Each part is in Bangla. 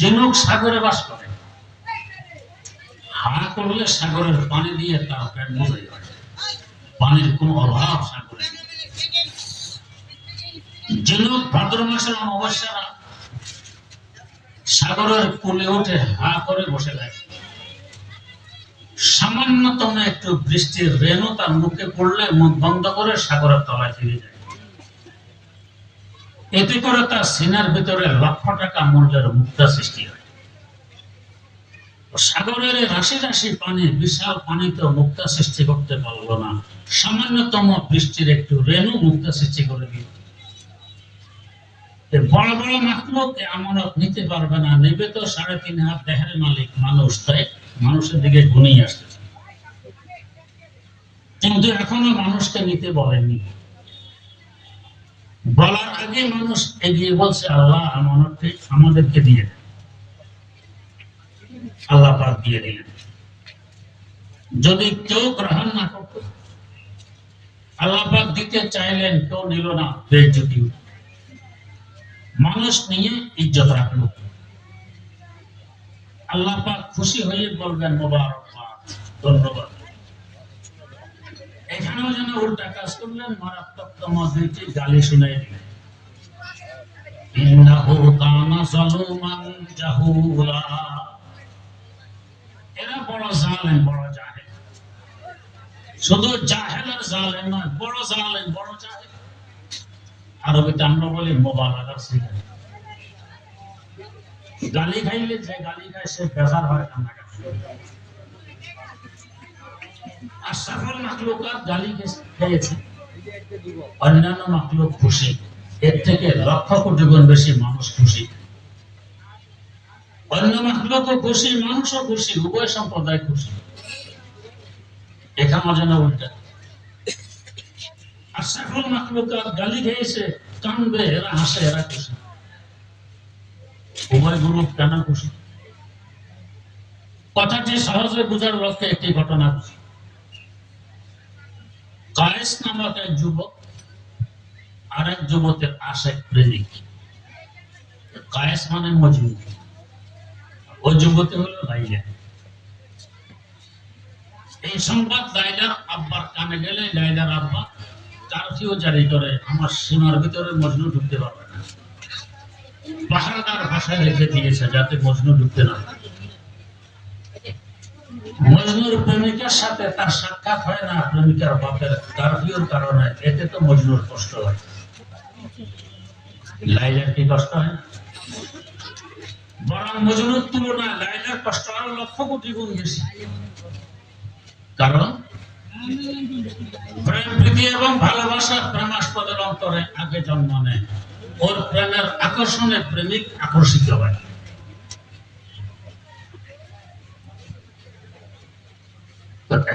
জিনুক সাগরে বাস করে। হা করলে সাগরের পানি দিয়ে তার পেট বোঝাই পানির কোনো অভাব সাগরে জিনুক ভাদ্র মাসের সাগরের কুলে উঠে হা করে বসে থাকে। সামান্যতম একটু বৃষ্টির রেণু তার মুখে পড়লে মুখ বন্ধ করে সাগরের তলায় ফিরে যায়। এতে করে তার সিনার ভিতরে লক্ষ টাকা মূল্যের মুক্তা সৃষ্টি হয়। সাগরের রাশি রাশি পানি, বিশাল পানিতে মুক্তা সৃষ্টি করতে পারল না। সামান্যতম বৃষ্টির একটু রেণু মুক্তা সৃষ্টি করে দিল। বড় বড় এ আমানত নিতে পারবে না। নেবে তো সাড়ে তিন হাত দেহের মালিক মানুষ, তাই মানুষের দিকে গুনেই আসতেছে কিন্তু এখনও মানুষকে নিতে বলেনি। বলার আগে মানুষ এগিয়ে বলছে, আল্লাহ আমানতটি আমাদেরকে দিয়ে দেন। আল্লাহ পাক দিয়ে দিলেন। যদি কেউ গ্রহণ না করত, আল্লাহ পাক দিতে চাইলেন, কেউ নিল না বেজ্জতি মানুষ নিয়ে ইজ্জত রাখল। আল্লাহ পাক খুশি হয়ে বলবেন, মোবারকবাদ, ধন্যবাদ। এখানেও যেন উল্টা কাজ করলেন মারাত্মকতম দুইটি গালি দিলেন। শুধু নয়, বড় বড় আরবিতে আমরা বলি মোবালাগার শিকার গালি খাইলে যে গালি খায়, সে বেজার হয় খেয়েছে। অন্যান্য খুশি। এর থেকে লক্ষ কোটি গুণ বেশি মানুষ খুশি। অন্য খুশি, মানুষও খুশি, উভয় সম্প্রদায় খুশি। এখানে যেন উল্টা। গালি খেয়েছে, কানবে, এরা হাসে, এরা খুশি। উভয় গ্রুপ কেন খুশি? কথাটি সহজে বোঝার লক্ষ্যে একটি ঘটনা খুশি। কায়েস নামক এক যুবক আর এক যুবকের আশেক প্রেমিক। কায়েস মানে মজনু। ওই যুবতী হলো লাইলা। এই সংবাদ লাইলার আব্বার কানে গেলে লাইলার আব্বা কারফিউ জারি করে, আমার সীমার ভিতরে মজনু ঢুকতে পারবে না। পাহাড়াদার ভাষায় রেখে দিয়েছে যাতে মজনু ঢুকতে না পারে। মজনুর প্রেমিকার সাথে তার সাক্ষাৎ হয় না, প্রেমিকার বাপের কারফিউর কারণে। এতে তো মজনুর কষ্ট হয়। লাইলার কি কষ্ট হয়? বরং মজনুর তুলনায় লাইলার কষ্ট আরও লক্ষ কোটি গুণ বেশি। কারণ? প্রেম, প্রীতি এবং ভালোবাসা প্রেমাস্পদের অন্তরে আগে জন্ম নেয়। ওর প্রেমের আকর্ষণে প্রেমিক আকর্ষিত হয়।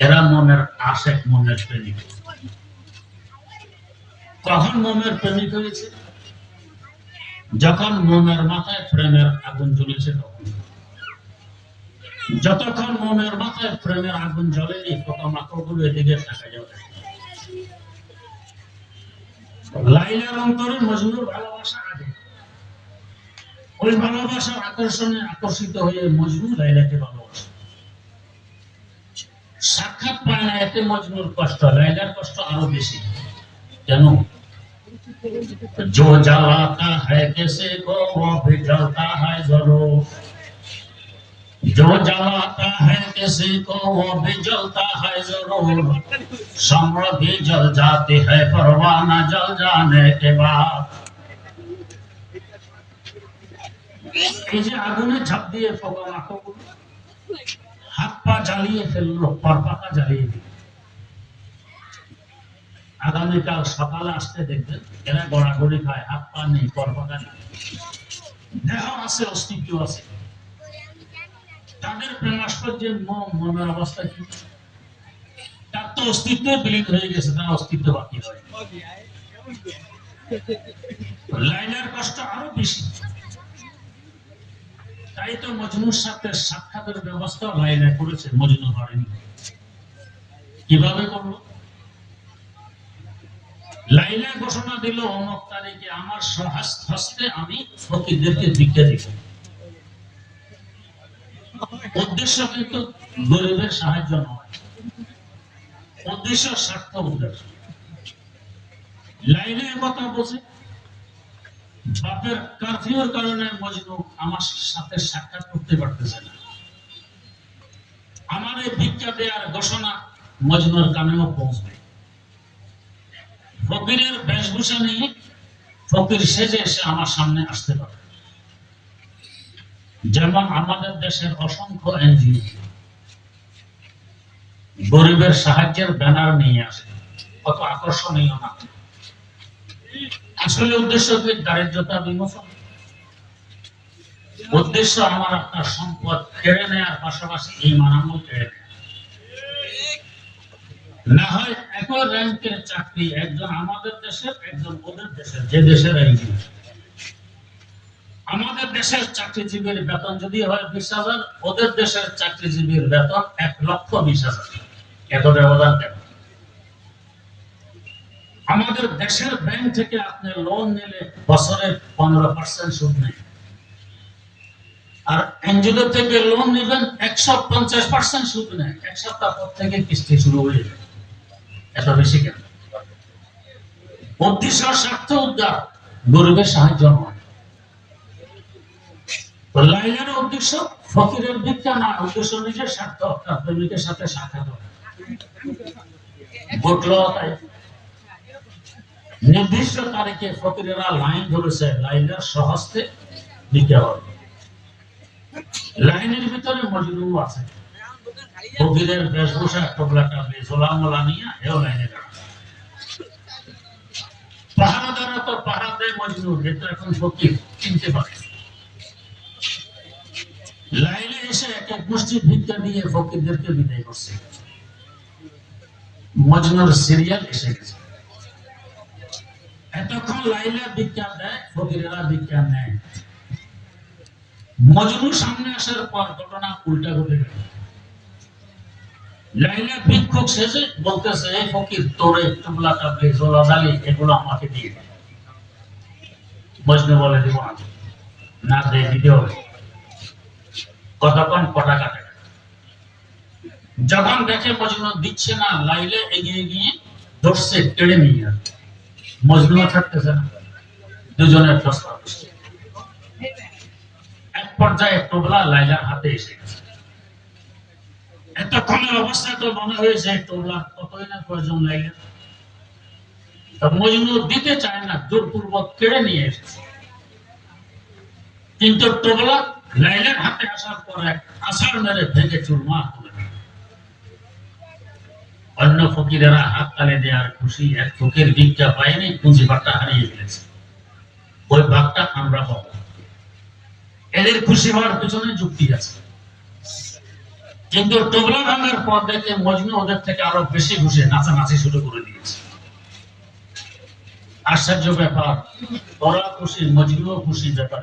এরা মনের আশেক, মনের প্রেমিক। কখন মনের প্রেমিক হয়েছে? যখন মনের মাথায় প্রেমের আগুন জ্বলেছে তখন। যতক্ষণ মনের মাথায় প্রেমের আগুন জ্বলেনি পোকামাকড়গুলো এদিকে থাকা যাবে। লাইলার অন্তরে মজনুর ভালোবাসা আগে। ওই ভালোবাসার আকর্ষণে আকর্ষিত হয়ে মজনু লাইলাকে ভালোবাসে। আখ্যাত প্রাণায়াতে মজনুর কষ্ট লাইলার কষ্ট আরো বেশি। কেন? جو جلاتا ہے کسی کو وہ بھی جلتا ہے ضرور جو جلاتا ہے کسی کو وہ بھی جلتا ہے ضرور سمر بھی جل جاتی ہے پروانہ جل جانے کے بعد এই যে আগুনে ঝাঁপ দিয়ে ফোকা মাখো হাত পা জ্বালিয়ে ফেলল, পর পাতা জ্বালিয়ে দিল। আগামীকাল সকালে আসতে দেখবেন, এরা গড়াগড়ি খায়, হাত পা নেই করপাকা নেই। দেহ আছে, অস্তিত্ব আছে। তাদের প্রেমাস্পর্যের ম- মনের অবস্থা কি? তার তো অস্তিত্ব বিলীন হয়ে গেছে, তার অস্তিত্ব বাকি রয়ে লাইলার কষ্ট আরও বেশি। তাই তো মজনুর সাথে সাক্ষাতের ব্যবস্থা লাইলা করেছে মজনু করেনি কীভাবে করল? লাইলা ঘোষণা দিল, অমুক তারিখে আমার সহাস্ত হস্তে আমি ফকিরদেরকে ভিক্ষা দিব। উদ্দেশ্য কিন্তু গরিবের সাহায্য নয়। উদ্দেশ্য স্বার্থ উদ্দেশ্য। লাইনে কথা বলছে। বাপের কারফিউর কারণে মজনু আমার সাথে সাক্ষাৎ করতে পারতেছে না। আমার এই ভিক্ষা দেওয়ার ঘোষণা মজনুর কানেও পৌঁছবে। ফকিরের বেশভূষা নিয়ে ফকির সেজে এসে আমার সামনে আসতে পারে যেমন আমাদের দেশের অসংখ্য এনজিও গরিবের সাহায্যের ব্যানার নিয়ে আসে কত আকর্ষণীয় না। আসলে উদ্দেশ্য কি দারিদ্রতা বিমোচন। উদ্দেশ্য আমার আপনার সম্পদ কেড়ে নেওয়ার পাশাপাশি এই মানামল কেড়ে নেওয়া না হয় একই র্যাঙ্কের চাকরি একজন আমাদের দেশের, একজন ওদের দেশের, যে দেশের আইনজীবী আমাদের দেশের চাকরিজীবীর বেতন যদি হয় বিশ হাজার, ওদের দেশের চাকরিজীবীর বেতন এক লক্ষ বিশ হাজার। এত ব্যবধান কেন? আমাদের দেশের ব্যাংক থেকে আপনি লোন নিলে বছরে পনেরো পার্সেন্ট সুদ নেই আর এনজিও থেকে লোন নেবেন একশো পঞ্চাশ পার্সেন্ট সুদ নেয়। এক সপ্তাহ পর থেকে কিস্তি শুরু হয়ে যায় এত বেশি কেন? উদ্দেশ্য স্বার্থ উদ্ধার গরিবের সাহায্য নয়। তো লাইলার উদ্দেশ্য ফকিরের ভিক্ষা না, উদ্দেশ্য নিজের স্বার্থ। তার প্রেমিকের সাথে সাক্ষাৎ। ঘটলো তাই। নির্দিষ্ট তারিখে ফকিরেরা লাইন ধরেছে লাইলার সহস্তে ভিক্ষা হবে। লাইনের ভিতরে মজলুম আছে। ফকিরের বেশভূষা টবলা টাবলি ঝোলা মোলা নিয়ে এও লাইনে দাঁড়ায় পাহারাদারা তো পাহারা দেয় কিন্তু এখন ফকির চিনতে পারে। লাইনে এসে এক এক গোষ্ঠী ভিক্ষা দিয়ে ফকিরদেরকে বিদায় করছে। মজনুর সিরিয়াল এসে গেছে। এতক্ষণ লাইলা ভিক্ষা দেয়, ফকিরেরা ভিক্ষা নেয়। মজনু সামনে আসার পর ঘটনা উল্টা ঘটে গেল। লাইলা ভিক্ষুক সেজে বলতেছে, এই ফকির, তোরে টুবলা টাবলি জোলা জালি, এগুলো আমাকে দিয়ে দে। মজনু বলে, দিব না। দে দিতে হবে। কতক্ষণ কটা কাটে? যখন দেখে মজনু দিচ্ছে না, লাইলে এগিয়ে গিয়ে ধরছে কেড়ে নিয়ে আসে মজনু থাকতেছে না। দুজনের ফসলা এক পর্যায়ে টোবলা লাইলার হাতে এসে গেছে। এতক্ষণের অবস্থা তো মনে হয়েছে টোবলা কতই না প্রয়োজন লাইলা মজনু দিতে চায় না জোরপূর্বক কেড়ে নিয়ে এসেছে। কিন্তু টোবলা লাইলার হাতে আসার পর আষাঢ় মেরে ভেঙে দিল। অন্য ফকিরেরা হাত তালে দেওয়ার খুশি এক ফকির ভিক্ষা পায়নি, পুঁজি বাট্টা হারিয়ে ফেলেছে। ওই ভাগটা আমরা পাবো। এদের খুশি হওয়ার পেছনে যুক্তি আছে। কিন্তু টোবলা ভাঙার পর দেখে মজনু ওদের থেকে আরও বেশি খুশি, নাচানাচি শুরু করে দিয়েছে। আশ্চর্য ব্যাপার, ওরা খুশি, মজনুও খুশি ব্যাপার।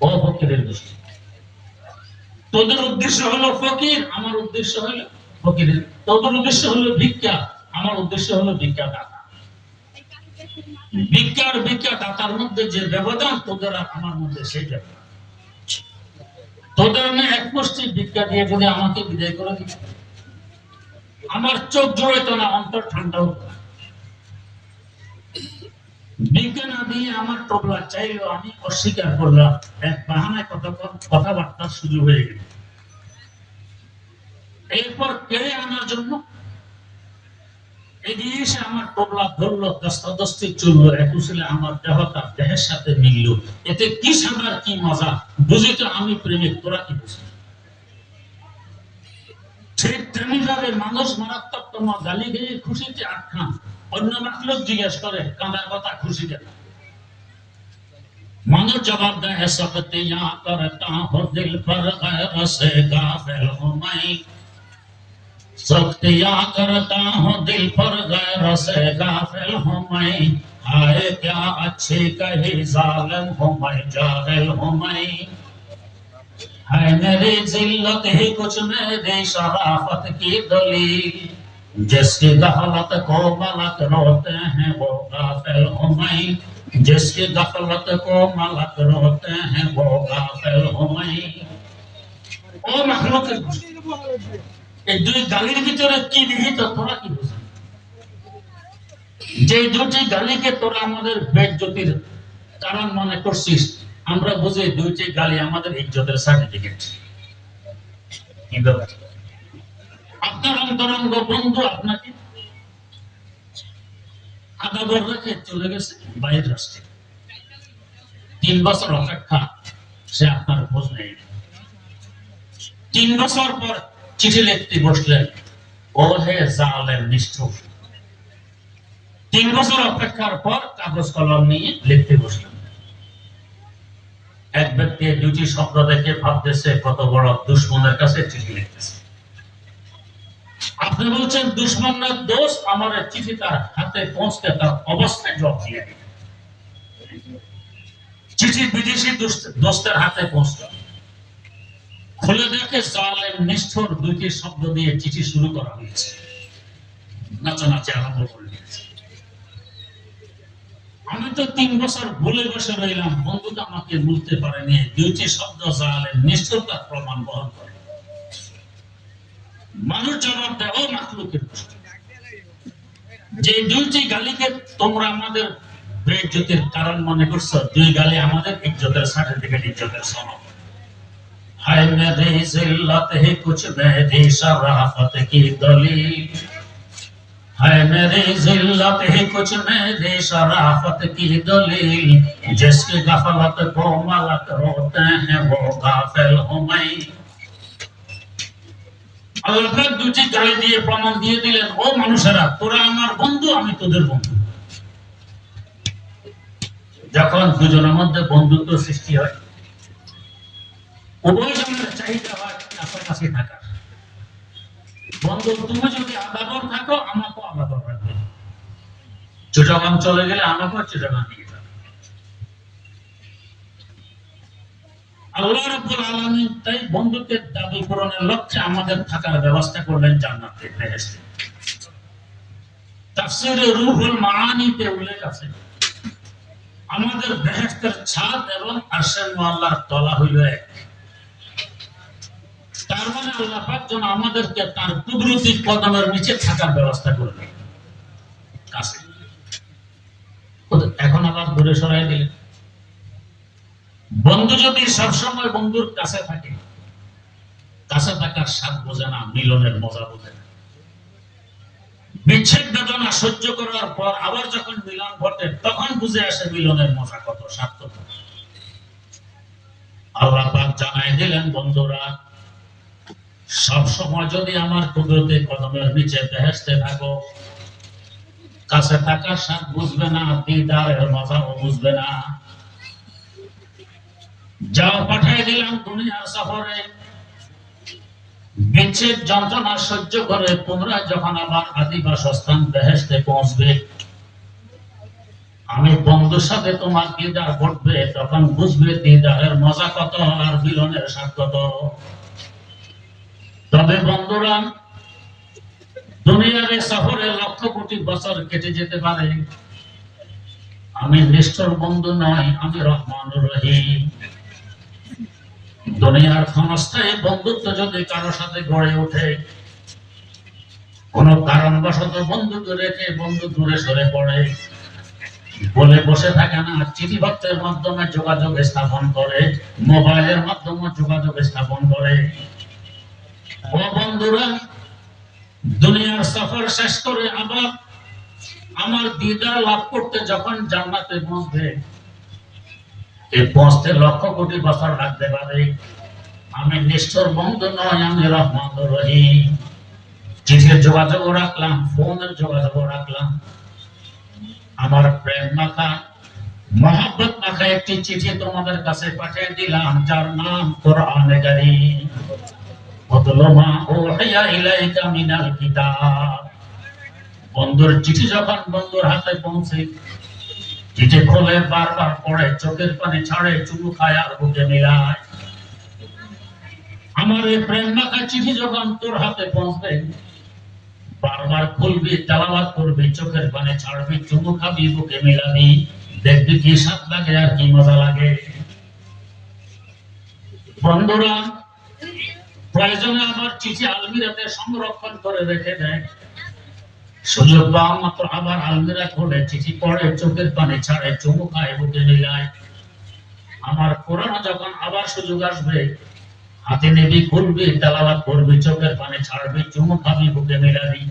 ও ফকিরের তোদের উদ্দেশ্য হলো ফকির আমার উদ্দেশ্য হলো ফকিরের তোদের উদ্দেশ্য হলো ভিক্ষা আমার উদ্দেশ্য হলো ভিক্ষা দাতা ভিক্ষার ভিক্ষা দাতার মধ্যে যে ব্যবধান, তোদের আমার মধ্যে সেই ব্যবধান। তোদের এক মুষ্টি ভিক্ষা দিয়ে যদি আমাকে বিদায় করে দিত আমার চোখ জোড়াইতো না, অন্তর ঠান্ডা হতো না। ভিক্ষা না দিয়ে আমার টোবলা চাইলো আমি অস্বীকার করলাম, এক বাহানায় কতক্ষণ কথাবার্তা শুরু হয়ে গেল। এরপর কেড়ে আনার জন্য? এগিয়ে এসে আমার টোপলা ধরলো, দস্তাদস্তি চলল একুশিলে আমার দেহ দেহের সাথে মিললো। এতে কি সাদার কি মজা? বুঝি তো আমি প্রেমিক, তোরা কি বুঝি? তেমনি ভাবে মানুষ মারাত্মক তোমার গালি গিয়ে খুশিতে আটখান অন্য জিজ্ঞেস করে, কাঁদার কথা খুশি মানুষ জবাব দেয় সকতে ইয়া হো দিল পর سختیاں کرتا ہوں دل پر غیر سے غافل ہوں میں۔ آئے کیا اچھی کہی ظالم ہوں میں، جاہل ہوں میں۔ ہے میری ذلت ہی کچھ میری شرافت کی دلیل جس کی دہلت کو ملک روتے ہیں وہ غافل ہوں میں۔ جس کی دخلت کو ملک روتے ہیں وہ غافل ہوں میں۔ او مخلوق এই দুই গালির ভিতরে কি নিহিত তোরা কি যে দুটি গালিকে তোরা আমাদের কারণ মনে করছিস, আমরা বুঝি দুইটি গালি আমাদের ইজ্জতের সার্টিফিকেট আপনার অন্তরঙ্গ বন্ধু আপনাকে আদাবর রেখে চলে গেছে বাইরের রাষ্ট্রে তিন বছর অপেক্ষা সে আপনার খোঁজ নেই তিন বছর পর চিঠি লিখতে বসলেন। ও হে জালেম নিষ্ঠুর। তিন বছর অপেক্ষার পর কাগজ কলম নিয়ে লিখতে বসলেন। এক ব্যক্তি দুটি দেখে ভাবতেছে, কত বড় দুশ্মনের কাছে চিঠি লিখতেছে। আপনি বলছেন দুশ্মনের দোষ আমার চিঠি তার হাতে পৌঁছতে তার অবস্থায় জবাব দিয়ে। চিঠি বিদেশি দোস্ত- দোস্তের হাতে পৌঁছল। খুলে দেখে জালেম নিষ্ঠুর দুইটি শব্দ দিয়ে চিঠি শুরু করা হয়েছে। নাচানাচি আরম্ভ করে দিয়েছে। আমি তো তিন বছর ভুলে বসে রইলাম আমাকে বুঝতে পারেনি। দুইটি শব্দ প্রমাণ বহন করে। মানুষ জবাব যে দুইটি গালিকে তোমরা আমাদের বেজ্জতির কারণ মনে করছ, দুই গালি আমাদের ইজ্জতের সার্টিফিকেট, ইজ্জতের সনদ। है मेरी जिल्लत ही कुछ मेरी शराफत की दलील है मेरी जिल्लत ही कुछ मेरी शराफत की दलील जिसकी गफलत को मलक रोते हैं वो गाफिल हूँ मैं আল্লাহ পাক দুটি গালি দিয়ে প্রমাণ দিয়ে দিলেন ও মানুষেরা তোরা আমার বন্ধু আমি তোদের বন্ধু যখন দুজনের মধ্যে বন্ধুত্ব সৃষ্টি হয় উভয় জনের চাহিদা হয় থাকার বন্ধু, তুমি যদি থাকো, আমাকেও রাখবে। চলে গেলে আমাকেও নিয়ে যাবে। আল্লাহ রাব্বুল তাই বন্ধুত্বের দাবি পূরণের লক্ষ্যে আমাদের থাকার ব্যবস্থা করলেন জান্নাতে তাফসীরে রূহুল উল্লেখ আছে, আমাদের বেহেশতের ছাদ এবং আরশের মোয়াল্লার তলা হইল এক। তার মানে আল্লাহ পাক যেন আমাদেরকে তার কুদরতি কদমের নিচে থাকার ব্যবস্থা কাছে। এখন আবার দূরে সরাই দিলেন। বন্ধু যদি সবসময় বন্ধুর কাছে থাকে, কাছে থাকার স্বাদ বোঝে না, মিলনের মজা বোঝে না। বিচ্ছেদ বেদনা সহ্য করার পর আবার যখন মিলন ঘটে, তখন বুঝে আসে মিলনের মজা কত কত। আল্লাহ পাক জানাই দিলেন, বন্ধুরা সব সময় যদি আমার কুদরতি কদমের নিচে বেহেস্তে থাকো, কাছে থাকার স্বাদ বুঝবে না, দিদারের মজাও বুঝবে না। যাও, পাঠিয়ে দিলাম দুনিয়ার সফরে। বিচ্ছেদ যন্ত্রণা সহ্য করে তোমরা যখন আবার আদি বাসস্থান বেহেস্তে পৌঁছবে, আমি বন্ধুর সাথে তোমার দিদার ঘটবে, তখন বুঝবে দিদারের মজা কত আর মিলনের স্বাদ কত। তবে বন্ধুরা, দুনিয়ার এই সফরে লক্ষ কোটি বছর কেটে যেতে পারে। আমি নিষ্ঠুর বন্ধু নয় আমি রহমান রহিম। দুনিয়ার ক্ষণস্থায়ী বন্ধুত্ব যদি কারোর সাথে গড়ে ওঠে, কোন কারণবশত বন্ধুকে রেখে বন্ধু দূরে সরে পড়ে। বলে বসে থাকে না, চিঠিপত্রের মাধ্যমে যোগাযোগ স্থাপন করে, মোবাইলের মাধ্যমে যোগাযোগ স্থাপন করে। ও বন্ধুরা, দুনিয়ার সফর শেষ করে আবার আমার দিদার লাভ করতে যখন জান্নাতে পৌঁছবে এই পৌঁছতে লক্ষ কোটি বছর লাগতে পারে। আমি নিষ্ঠুর বন্ধু নয় আমি রহমান রহিম। চিঠির যোগাযোগও রাখলাম, ফোনের যোগাযোগও রাখলাম। আমার প্রেম মাখা মহাব্বত মাখা একটি চিঠি তোমাদের কাছে পাঠিয়ে দিলাম, যার নাম কোরআনে কারীম। বন্ধুর চিঠি যখন বন্ধুর হাতে পৌঁছে, চিঠি খোলে বারবার পড়ে, চোখের পানি ছাড়ে, চুমু খায় আর বুকে মিলায়। আমার এই প্রেম মাখা চিঠি যখন তোর হাতে পৌঁছবে, বারবার খুলবি, তেলাওয়াত করবি, চোখের পানি ছাড়বি, চুমু খাবি, বুকে মিলাবি, দেখবি কি স্বাদ লাগে আর কি মজা লাগে। বন্ধুরা প্রয়োজনে আমার চিঠি আলমিরাতে সংরক্ষণ করে রেখে দেয়। সুযোগ পাওয়া মাত্র আবার আলমিরা খোলে, চিঠি পড়ে, চোখের পানি ছাড়ে খায়, বুকে মিলায়। আমার পুরানো যখন আবার সুযোগ আসবে, হাতে নেবি, খুলবি, তেলাওয়াত করবি, চোখের পানি ছাড়বি, চুমু খাবি, বুকে মিলাবি।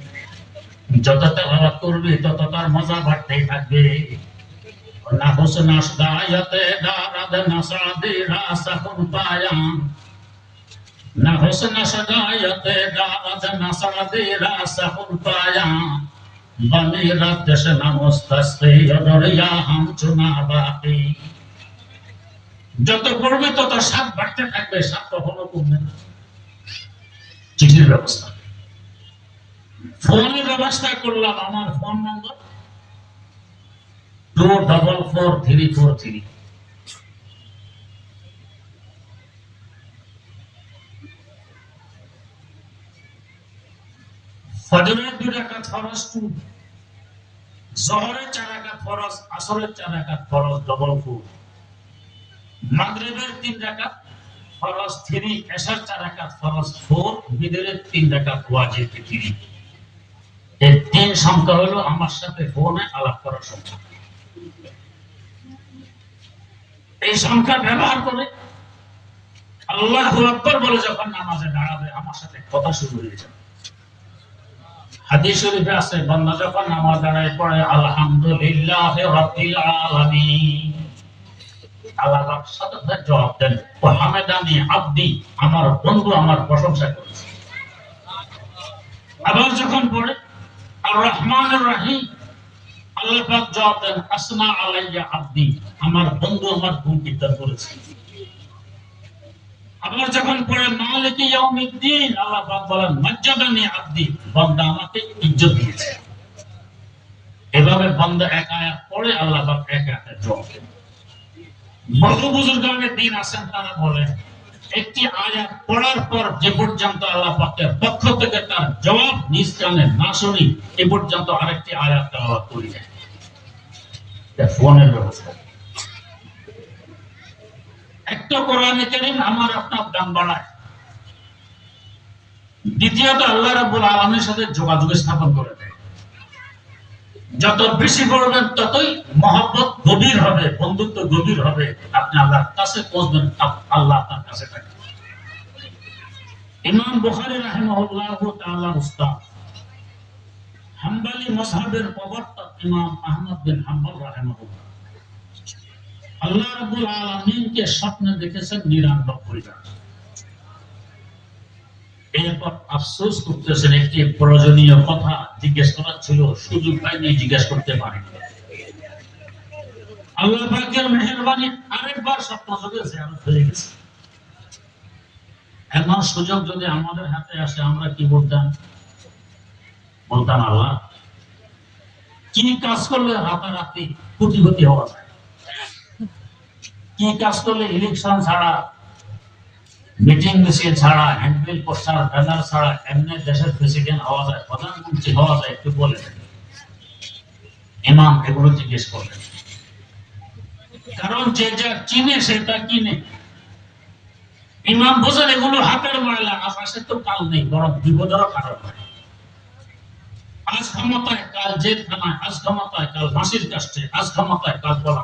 যত তেলাওয়াত করবি, তত তার মজা বাড়তেই থাকবে। না হোসনাস দায়াতে দারাদ নাসাদি রাসাহুন পায়াম। না হোসনাস দায়াতে দারাদ নাসাদি রাসাহুন পায়াম বনি রাতেশ নমস্তে দরিয়া হাম বাকি যত করবে তত সাপ বাড়তে থাকবে সাপ কখনো কমবে না। চিঠির ব্যবস্থা। ফোনের ব্যবস্থা করলাম, আমার ফোন নম্বর। Two double four three four three ফজরের দুই ফরজ টু জহরের চার ফরজ, আসরের চার ফরজ ডবল তিন ফরজ থ্রি চার ফরজ ফোর তিন থ্রি এই তিন সংখ্যা হলো আমার সাথে ফোনে আলাপ করার সংখ্যা। এই সংখ্যা ব্যবহার করে আল্লাহ আকবর বলে যখন নামাজে দাঁড়াবে, আমার সাথে কথা শুরু হয়ে যাবে। হাদিস শরীফে আছে, বান্দা যখন নামাজ দাঁড়ায় পড়ে আলহামদুলিল্লাহ রাব্বিল আলামিন। আল্লাহ পাক জবাব দেন ও হামেদানি আব্দি, আমার বন্ধু আমার প্রশংসা করেছে। আবার যখন পড়ে আর রহমান রাহিম। আল্লাহ পাক জবাব দেন আসনা আলাইয়া আব্দি, আমার বন্ধু আমার গুণ কীর্তন করেছে। আবার যখন পড়ে, মালিক ইয়াউমিদ্দিন আল্লাহ পাক বলেন, মজ্জাদানি আব্দি বান্দা আমাকে ইজ্জত দিয়েছে। এভাবে বান্দা এক আয়াত পড়ে, আল্লাহ পাক এক আয়াতে জবাব দেন। বহু বুজুর্গের দিন আছেন, তারা বলেন, একটি আয়াত পড়ার পর যে পর্যন্ত আল্লাহ পাকের পক্ষ থেকে তার জবাব নিজ কানে না শুনি, এ পর্যন্ত আরেকটি আয়াত তেলাওয়াত করি যায় ফোনের ব্যবস্থা। একটা কোরআনে কারীম আমার আপনার দাম বাড়ায় দ্বিতীয়ত, আল্লাহ রাব্বুল আলামিনের সাথে যোগাযোগ স্থাপন করে যত বেশি পড়বেন ততই মহব্বত গভীর হবে, বন্ধুত্ব গভীর হবে। আপনি আল্লাহর কাছে পৌঁছবেন আল্লাহ আপনার কাছে থাকবে। ইমাম বুখারী রাহিমাহুল্লাহ তাআলা উস্তাদ, হাম্বলি মাযহাবের প্রবর্তক ইমাম আহমদ বিন হাম্বল রাহিমাহুল্লাহ। আল্লাহ রাব্বুল আলামিনকে স্বপ্নে দেখেছেন 99 বার। এরপর আফসোস করতেছেন, একটি প্রয়োজনীয় কথা জিজ্ঞেস করার ছিল, সুযোগ পাইনি, জিজ্ঞেস করতে পারি আল্লাহ মেহেরবানি আরেকবার স্বপ্ন হয়ে গেছে। এমন সুযোগ যদি আমাদের হাতে আসে, আমরা কি বলতাম? বলতাম, আল্লাহ, কি কাজ করলে রাতারাতি কোটিপতি হওয়া যায়? কি কাজ করলে ইলেকশন ছাড়া মিটিং মিছিল ছাড়া হ্যান্ডবিল পোস্টার ব্যানার ছাড়া, এমনি দেশের প্রেসিডেন্ট হওয়া যায়, প্রধানমন্ত্রী হওয়া যায়, একটু বলে ইমাম এগুলো জিজ্ঞেস করলেন। কারণ যে যা চিনে সেটা কিনে। ইমাম বোঝেন এগুলো হাতের ময়লা, আকাশে তো কাল নেই, বরং বিপদেরও কারণ হয়। আজ ক্ষমতায় কাল জেল খানায় আজ ক্ষমতায় কাল ফাঁসির কাছে আজ ক্ষমতায় কাল বলা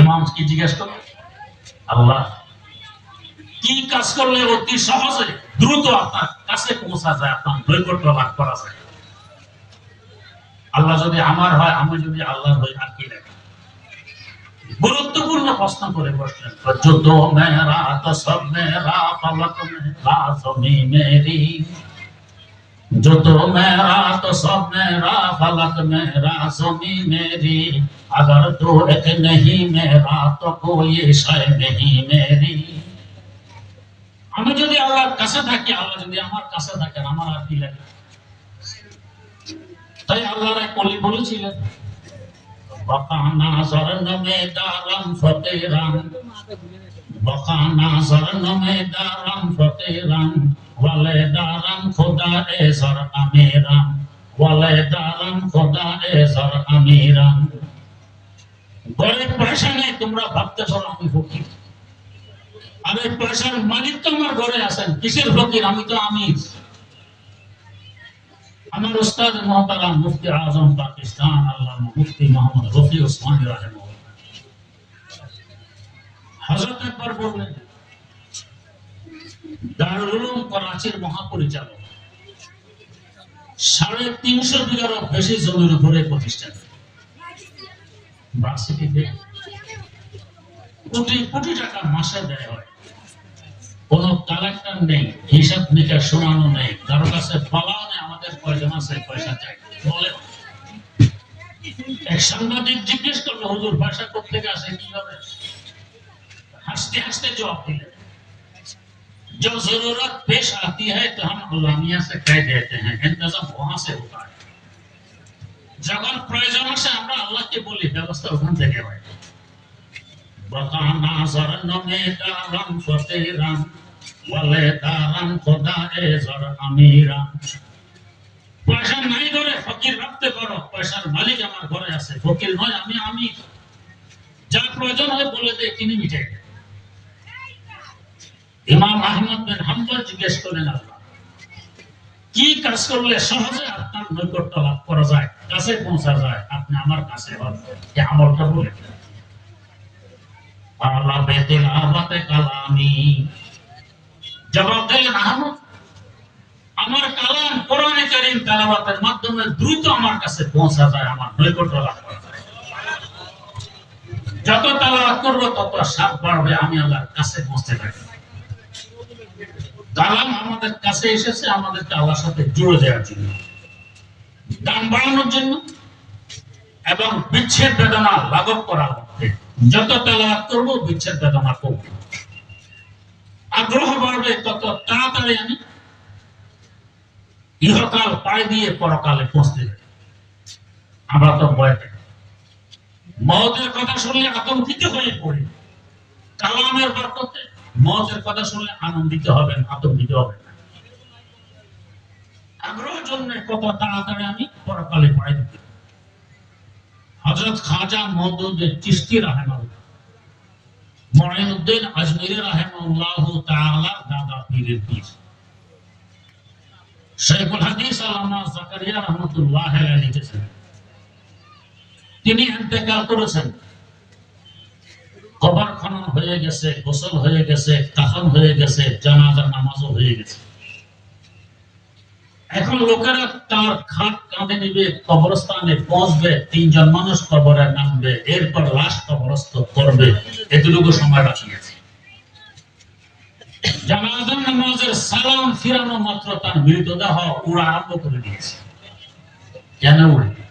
ইমাম কি জিজ্ঞেস করো। আল্লাহ, কি কাজ করলে অতি সহজে দ্রুত আপনার কাছে পৌঁছা যায়, আপনার নৈকট্য লাভ করা যায়? আল্লাহ যদি আমার হয়, আমি যদি আল্লাহ হই, আর কি গুরুত্বপূর্ণ প্রশ্ন করে বসলেন। جو تو میرا تو سب میرا فلک، میرا زمین میری۔ اگر تو ایک نہیں، میرا تو کوئی شے نہیں میری۔ ہمیں جو دی اللہ کسے تھا کہ اللہ جو دی ہمارا کسے تھا کہ ہمارا دی لے تو یہ اللہ رہے کولی بولی چھی لے۔ بقانا زرن میں دارم فتیران بقانا زرن میں دارم فتیران ওয়ালে দারাম খোদা এ জর আমিরাম। ওয়ালে দারাম খোদা এ জর আমিরাম। ঘরে পয়সা নেই, তোমরা ভাবতে পারো আমি ফকির। এই পয়সার মালিক তো আমার ঘরে আছেন, কিসের ফকির? আমি তো আমি আমার উস্তাদ মহতারাম মুফতি আজম পাকিস্তান, আল্লাহ মুফতি মোহাম্মদ রফি ওসমান রাহেম হজরত একবার বললেন দারুল করাচির মহাপরিচালক। সাড়ে তিনশো বিঘারও বেশি জমির উপরে কোটি কোটি টাকা মাসে হয়। কালেক্টর নেই, হিসাব শোনানো নেই, কারও কাছে পালাও আমাদের আছে পয়সা চাই, বলে। এক সাংবাদিক জিজ্ঞেস করল, হুজুর পয়সা কোথেকে আসে? কীভাবে? হাসতে হাসতে জবাব দিলেন। जो जरूरत पेश आती है तो हम अल्लामिया से कह देते हैं इंतजाम वहां से होता है যখন প্রয়োজন আসে আমরা আল্লাহকে বলি ব্যবস্থা ওখান থেকে হয় বকানা জরন মে দারাম ফতেরাম বলে দারাম খোদা এ জর আমিরাম পয়সা নাই ধরে ফকির ভাবতে পারো পয়সার মালিক আমার ঘরে আছে ফকির নয় আমি আমি যা প্রয়োজন হয় বলে দে কিনে মিটে দেয়। ইমাম আহমদ বিন হাম্বল জিজ্ঞেস করলেন, আল্লাহ, কি কাজ করলে সহজে আপনার নৈকট্য লাভ করা যায়, কাছে পৌঁছা যায়? আপনি আমার কাছে আমলটা বলে আল্লাহ আবাতে কালামি। জবাব দিলেন আহমদ, আমার কালাম কোরআনে কারীম মাধ্যমে দ্রুত আমার কাছে পৌঁছা যায়, আমার নৈকট্য লাভ করা যায়। যত তেলাওয়াত করব, তত সাপ বাড়বে, আমি আল্লাহর কাছে পৌঁছতে থাকি কালাম আমাদের কাছে এসেছে, আমাদেরকে আল্লাহর সাথে জুড়ে দেওয়ার জন্য। দাম বাড়ানোর জন্য এবং বিচ্ছেদ বেদনা লাঘব করার মধ্যে। যত তেলাওয়াত করব, বিচ্ছেদ বেদনা কমবে। আগ্রহ বাড়বে তত তাড়াতাড়ি আমি ইহকাল পায়ে দিয়ে পরকালে পৌঁছতে আমরা তো ভয় পাই। মহতের কথা শুনলে আতঙ্কিত হয়ে পড়ি। কালামের বরকতে মতের কথা শুনলে আনন্দিত হবেন, আতঙ্কিত হবেন না। জন্য কত তাড়াতাড়ি আমি পরকালে পাই দিতে হজরত খাজা মহদুদ চিস্তি রাহেমাল্লাহ তাআলা দাদা পীরের পীর। শেখুল হাদিস আল্লামা জাকারিয়া রহমতুল্লাহ লিখেছেন। তিনি ইন্তেকাল করেছেন কবর খনন হয়ে গেছে, গোসল হয়ে গেছে, কাফন হয়ে গেছে, জানাজার নামাজও হয়ে গেছে। এখন লোকেরা তার খাট কাঁধে নিবে, কবরস্থানে পৌঁছবে তিনজন মানুষ কবরে নামবে, এরপর লাশ কবরস্থ করবে। এতটুকু সময় বাকি আছে। জানাজার নামাজের সালাম ফিরানো মাত্র তার মৃতদেহ উড়া আরম্ভ করে দিয়েছে। কেন উড়ে?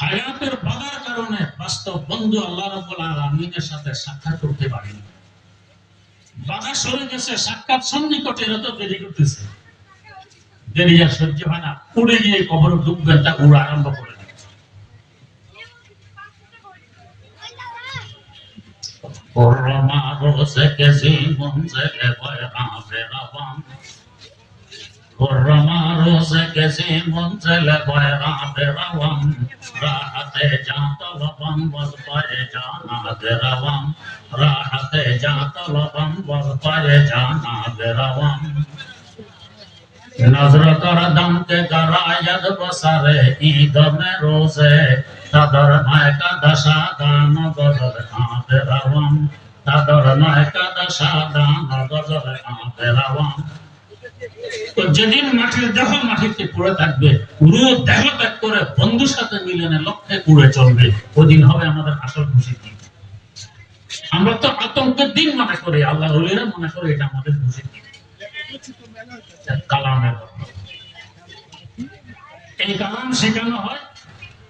হায়াতের বাধার কারণে বাস্তব বন্ধু আল্লাহ রব্বুল আলমিনের সাথে সাক্ষাৎ করতে পারেনি। বাধা সরে গেছে সাক্ষাৎ সন্নিকটে এত দেরি করতেছে। দেরি আর সহ্য হয় না উড়ে গিয়ে কবর ডুববেন তা উড়ে আরম্ভ করে Por Roma, Rose, que si, Monse, que fue, Rama, Rama, روز کسی منزل بیرام روم راحت لبم روم راحت لبم روم نظر کردم کے گرائید بسر عید میں روزے تدر میں کا دشا دان گزر آب روم تدر میں کا دشا دان گزر آب روم যেদিন মাটির দেহ মাটিতে পড়ে থাকবে, পুরো দেহ ত্যাগ করে বন্ধুর সাথে মিলনে লক্ষ্যে উড়ে চলবে, ওদিন হবে আমাদের আসল খুশি দিন। আমরা তো আতঙ্কের দিন মনে করি, আল্লাহ হলিরা মনে করে এটা আমাদের খুশি দিন। কালামের এই কালাম শেখানো হয়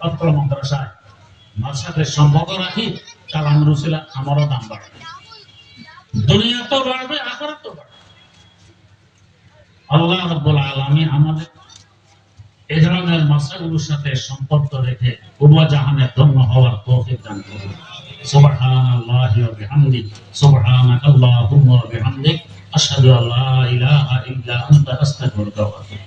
অত্র মাদ্রাসায়। মাদ্রাসাদের সম্পর্ক রাখি কালাম রুসিলা আমারও দাম বাড়বে দুনিয়া তো বাড়বে আখরাত তো বাড়বে। আল্লাহ রব্বুল আলামিন আমাদের এই ধরনের মাসাগুলোর সাথে সম্পর্ক রেখে উভয় জাহানের ধন্য হওয়ার তৌফিক দান করুন। سبحان الله وبحمده سبحانك اللهم وبحمدك أشهد أن لا إله إلا أنت أستغفرك আতুবু